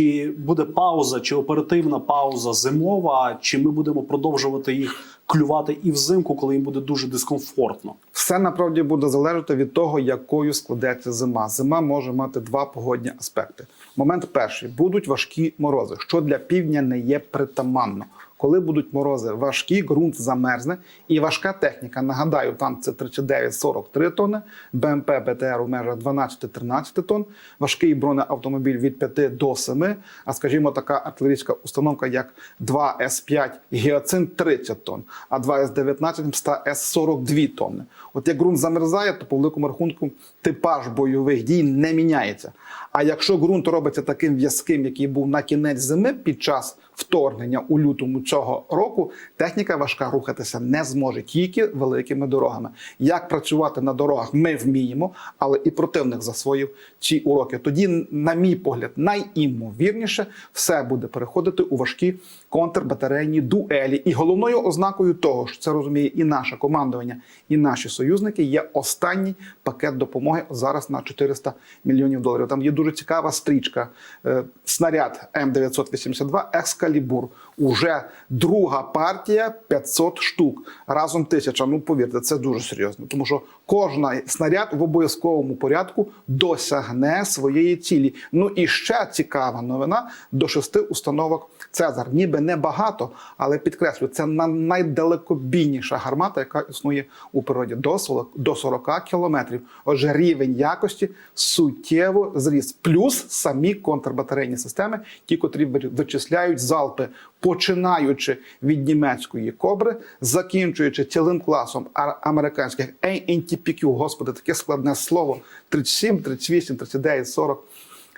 чи буде пауза, чи оперативна пауза зимова, чи ми будемо продовжувати їх клювати і взимку, коли їм буде дуже дискомфортно. Все насправді буде залежати від того, якою складеться зима. Зима може мати два погодні аспекти. Момент перший будуть важкі морози, що для півдня не є притаманно. Коли будуть морози важкі, ґрунт замерзне і важка техніка. Нагадаю, там це 39-43 тонни, БМП БТР у межах 12-13 тонн, важкий бронеавтомобіль від 5 до 7, а скажімо, така артилерійська установка, як 2 С5 Гіацин 30 тонн, а 2 С19 100 С42 тонни. От як ґрунт замерзає, то по великому рахунку типаж бойових дій не міняється. А якщо ґрунт робиться таким в'язким, який був на кінець зими під час вторгнення у лютому цього року, техніка важка рухатися не зможе тільки великими дорогами. Як працювати на дорогах, ми вміємо, але і противник засвоїв ці уроки. Тоді, на мій погляд, найімовірніше все буде переходити у важкі контрбатарейні дуелі. І головною ознакою того, що це розуміє і наше командування, і наші союзники, є останній пакет допомоги зараз на 400 мільйонів доларів. Там є дуже цікава стрічка. Е, Снаряд М982 Екскалібур. Уже друга партія 500 штук. Разом тисяча. Ну повірте, це дуже серйозно, тому що кожна снаряд в обов'язковому порядку досягне своєї цілі. Ну і ще цікава новина: до шести установок Цезар. Ніби небагато, але підкреслю, це на найдалекобійніша гармата, яка існує у природі до 40, до 40 кілометрів. Отже, рівень якості суттєво зріс. Плюс самі контрбатарейні системи, ті, котрі вичисляють залпи, починаючи від німецької кобри, закінчуючи цілим класом американських ANTPQ, господи, таке складне слово 37, 38, 39, 40.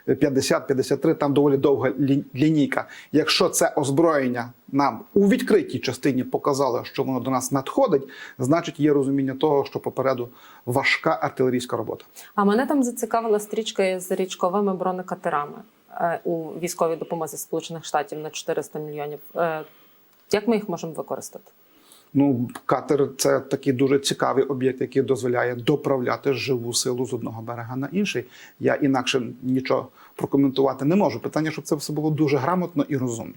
50, 53, там доволі довга лінійка. Якщо це озброєння нам у відкритій частині показало, що воно до нас надходить, значить є розуміння того, що попереду важка артилерійська робота. А мене там зацікавила стрічка з річковими бронекатерами у військовій допомозі Сполучених Штатів на 400 мільйонів. Е, Як ми їх можемо використати? Ну, катер це такий дуже цікавий об'єкт, який дозволяє доправляти живу силу з одного берега на інший. Я інакше нічого прокоментувати не можу. Питання, щоб це все було дуже грамотно і розумно.